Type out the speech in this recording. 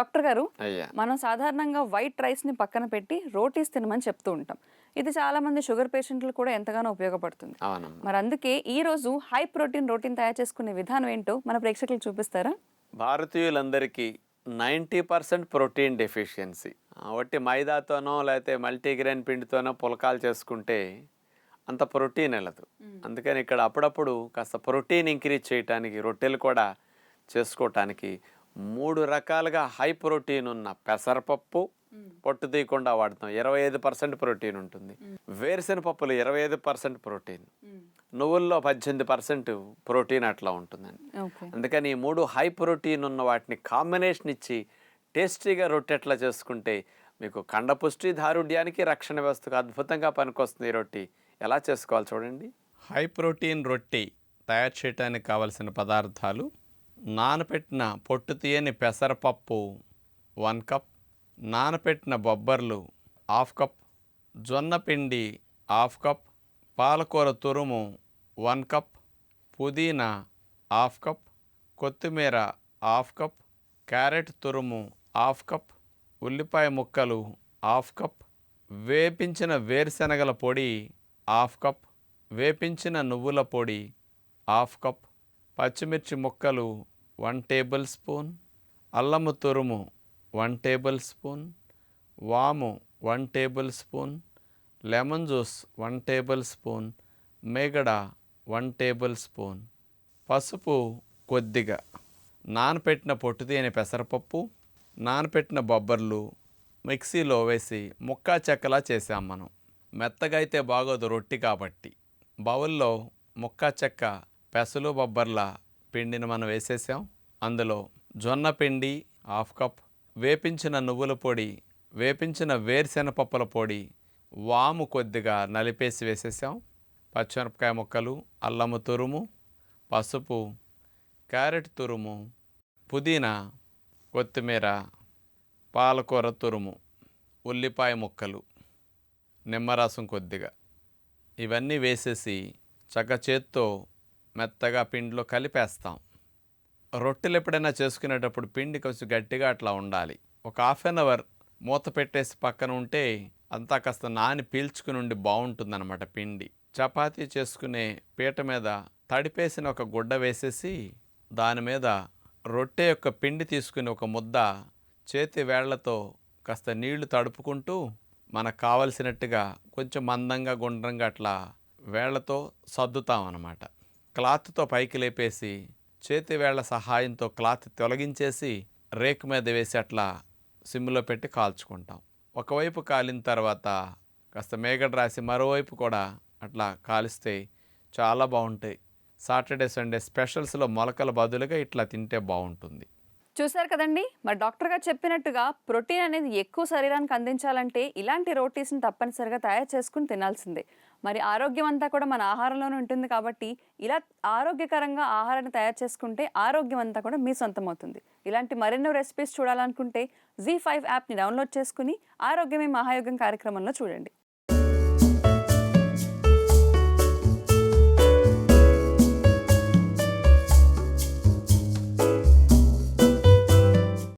Doctor గారు మనం సాధారణంగా వైట్ రైస్ని పక్కన పెట్టి రోటీస్ తినమని చెప్తూ ఉంటాం. ఇది చాలా మంది షుగర్ పేషెంట్లు కూడా ఎంతగానో ఉపయోగపడుతుంది. మరి అందుకే ఈ రోజు హై ప్రోటీన్ రోటీన్ తయారు చేసుకునే విధానం ఏంటో మన ప్రేక్షకులకు చూపిస్తారా? భారతీయులందరికీ నైంటీ పర్సెంట్ ప్రోటీన్ డెఫిషియన్సీ. ఒకటి మైదాతోనో లేకపోతే మల్టీగ్రెయిన్ పిండితోనో పులకాలు చేసుకుంటే అంత ప్రోటీన్ వెళ్ళదు. అందుకని ఇక్కడ అప్పుడప్పుడు కాస్త ప్రోటీన్ ఇంక్రీజ్ చేయటానికి రొట్టెలు కూడా చేసుకోవటానికి మూడు రకాలుగా హై ప్రోటీన్ ఉన్న పెసరపప్పు పొట్టు తీయకుండా వాడతాం. ఇరవై ఐదు పర్సెంట్ ప్రోటీన్ ఉంటుంది. వేరుశెనగ పప్పులు ఇరవై ఐదు పర్సెంట్ ప్రోటీన్. నువ్వుల్లో పద్దెనిమిది పర్సెంట్ ప్రోటీన్ అట్లా ఉంటుందండి. అందుకని ఈ మూడు హై ప్రోటీన్ ఉన్న వాటిని కాంబినేషన్ ఇచ్చి టేస్టీగా రొట్టె ఎట్లా చేసుకుంటే మీకు కండపుష్టి దారుఢ్యానికి రక్షణ వ్యవస్థకు అద్భుతంగా పనికొస్తుంది ఈ రొట్టి. ఎలా చేసుకోవాలి చూడండి. హై ప్రోటీన్ రొట్టి తయారు చేయడానికి కావలసిన పదార్థాలు నానపెట్టిన పొట్టు తీయని పెసరపప్పు వన్ కప్ నానపెట్టిన బొబ్బర్లు హాఫ్ కప్ జొన్న పిండి హాఫ్ కప్ పాలకూర తురుము వన్ కప్ పుదీనా హాఫ్ కప్ కొత్తిమీర హాఫ్ కప్ క్యారెట్ తురుము హాఫ్ కప్ ఉల్లిపాయ ముక్కలు హాఫ్ కప్ వేపించిన వేరుశనగల పొడి హాఫ్ కప్ వేపించిన నువ్వుల పొడి హాఫ్ కప్ పచ్చిమిర్చి ముక్కలు వన్ టేబుల్ స్పూన్. అల్లము తురుము వన్ టేబుల్ స్పూన్. వాము one tablespoon. Lemon juice one tablespoon. మేగడ వన్ టేబుల్ స్పూన్. పసుపు కొద్దిగా. నానపెట్టిన పొట్టు పెసరపప్పు నానపెట్టిన బొబ్బర్లు మిక్సీలో వేసి ముక్కా చెక్కలా చేసాం మనం. మెత్తగా అయితే బాగోదు రొట్టి కాబట్టి. బౌల్లో ముక్కా చెక్క పెసలు బొబ్బర్ల పిండిని మనం వేసేసాం. అందులో జొన్న పిండి హాఫ్ కప్ వేపించిన నువ్వుల పొడి వేపించిన వేరుశెనపప్పుల పొడి వాము కొద్దిగా నలిపేసి వేసేసాం. పచ్చిమిరపకాయ ముక్కలు అల్లము తురుము పసుపు క్యారెట్ తురుము పుదీనా కొత్తిమీర పాలకూర తురుము ఉల్లిపాయ ముక్కలు నిమ్మరసం కొద్దిగా. ఇవన్నీ వేసేసి చక్క చేత్తో మెత్తగా పిండిలో కలిపేస్తాం. రొట్టెలు ఎప్పుడైనా చేసుకునేటప్పుడు పిండి కొంచెం గట్టిగా అట్లా ఉండాలి. ఒక హాఫ్ అన్ అవర్ మూత పెట్టేసి పక్కన ఉంటే అంతా కాస్త నాని పీల్చుకుని ఉండి బాగుంటుందన్నమాట పిండి. చపాతీ చేసుకునే పీట మీద తడిపేసిన ఒక గుడ్డ వేసేసి దాని మీద రొట్టె యొక్క పిండి తీసుకుని ఒక ముద్ద చేతి వేళ్ళతో కాస్త నీళ్ళు తడుపుకుంటూ మనకు కావలసినట్టుగా కొంచెం మందంగా గుండ్రంగా అట్లా వేళ్ళతో సర్దుతాం అన్నమాట క్లాత్తో పైకి లేపేసి చేతివేళ్ళ సహాయంతో క్లాత్ తొలగించేసి రేకు మీద వేసి అట్లా సిమ్లో పెట్టి కాల్చుకుంటాం. ఒకవైపు కాలిన తర్వాత కాస్త మేగడ రాసి మరోవైపు కూడా అట్లా కాలిస్తే చాలా బాగుంటాయి. సాటర్డే సండే స్పెషల్స్లో మొలకల బదులుగా ఇట్లా తింటే బాగుంటుంది. చూశారు కదండి? మరి డాక్టర్ గారు చెప్పినట్టుగా ప్రోటీన్ అనేది ఎక్కువ శరీరానికి అందించాలంటే ఇలాంటి రోటీస్ని తప్పనిసరిగా తయారు చేసుకుని తినాల్సిందే. మరి ఆరోగ్యం అంతా కూడా మన ఆహారంలోనే ఉంటుంది కాబట్టి ఇలా ఆరోగ్యకరంగా ఆహారాన్ని తయారు చేసుకుంటే ఆరోగ్యం అంతా కూడా మీ సొంతం అవుతుంది ఇలాంటి మరెన్నో రెసిపీస్ చూడాలనుకుంటే జీ ఫైవ్ యాప్ని డౌన్లోడ్ చేసుకుని ఆరోగ్యమే మహాయోగం కార్యక్రమంలో చూడండి.